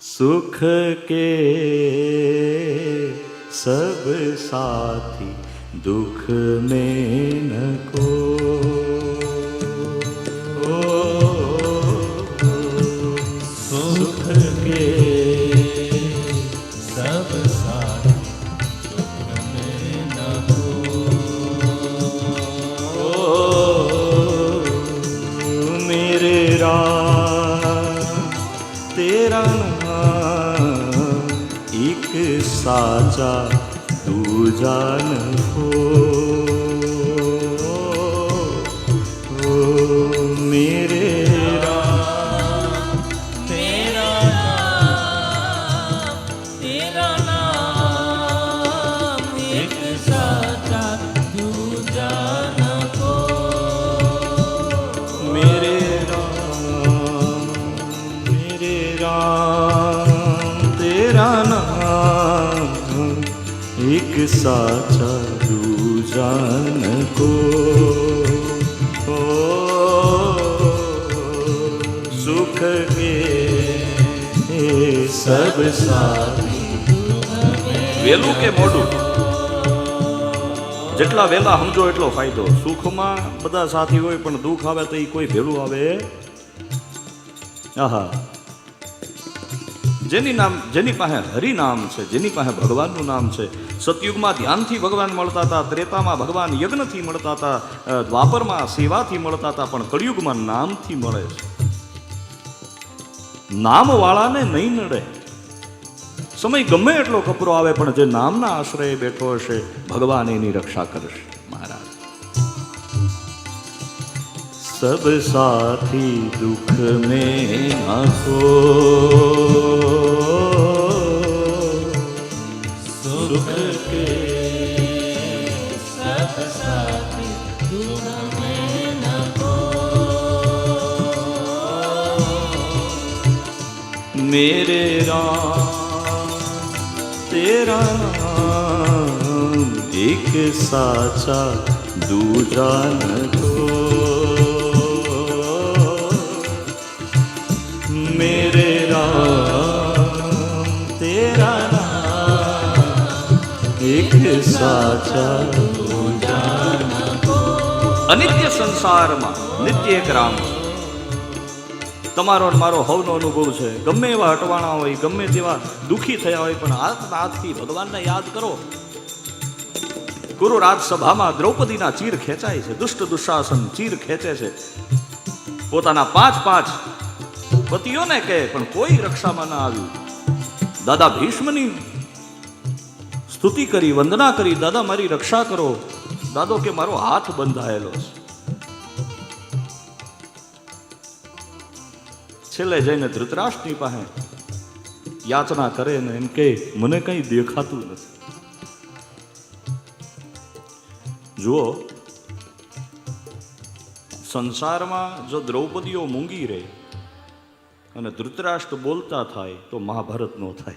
सुख के सब साथी दुख में न को સાચા દૂજા ન હો મેરે રામ તેરા તેરા સાચા દૂજાન કો સુખ ગે સબ સાથી વેલું કે મોડું જેટલા વેલા સમજો એટલો ફાયદો. સુખમાં બધા સાથી હોય પણ દુઃખ આવે તો એ કોઈ ભેલું આવે? આહા. જેની નામ જેની પાસે હરિ નામ છે, જેની પાસે ભગવાનનું નામ છે. સતયુગમાં ધ્યાનથી ભગવાન મળતા હતા, ત્રેતામાં ભગવાન યજ્ઞથી મળતા હતા દ્વાપરમાં સેવાથી મળતા હતા, પણ કળિયુગમાં નામથી મળે છે. નામવાળાને નહીં નડે. સમય ગમે એટલો કપરો આવે, પણ જે નામના આશ્રય બેઠો હશે, ભગવાન એની રક્ષા કરશે, મહારાજ. સબ સાથી દુઃખ મેં નાખો मेरे राम तेरा नाम एक साचा दूजा न को मेरे राम तेरा नाम एक साचा दूजा न को અનિત્ય સંસારમાં, નિત્ય એક રામ. તમારો મારો હવનો અનુભવ છે. ગમે એવા હટવાણા હોય, ગમે તેવા દુઃખી થયા હોય, પણ હાથના હાથથી ભગવાનને યાદ કરો. ગુરુ રાજસભામાં દ્રૌપદીના ચીર ખેંચાય છે. દુષ્ટ દુશાસન ચીર ખેંચે છે. પોતાના પાંચ પાંચ પતિઓને કહે, પણ કોઈ રક્ષામાં ના આવ્યું. દાદા ભીષ્મની સ્તુતિ કરી, વંદના કરી, દાદા, મારી રક્ષા કરો. દાદો કે મારો હાથ બંધાયેલો છે. છેલ્લે જઈને ધૃતરાષ્ટ્રની પાસે યાચના કરે ને એમ કે મને કંઈ દેખાતું નથી. જુઓ, સંસારમાં જો દ્રૌપદીઓ મૂંગી રહે અને ધૃતરાષ્ટ્ર બોલતા થાય, તો મહાભારત નો થાય.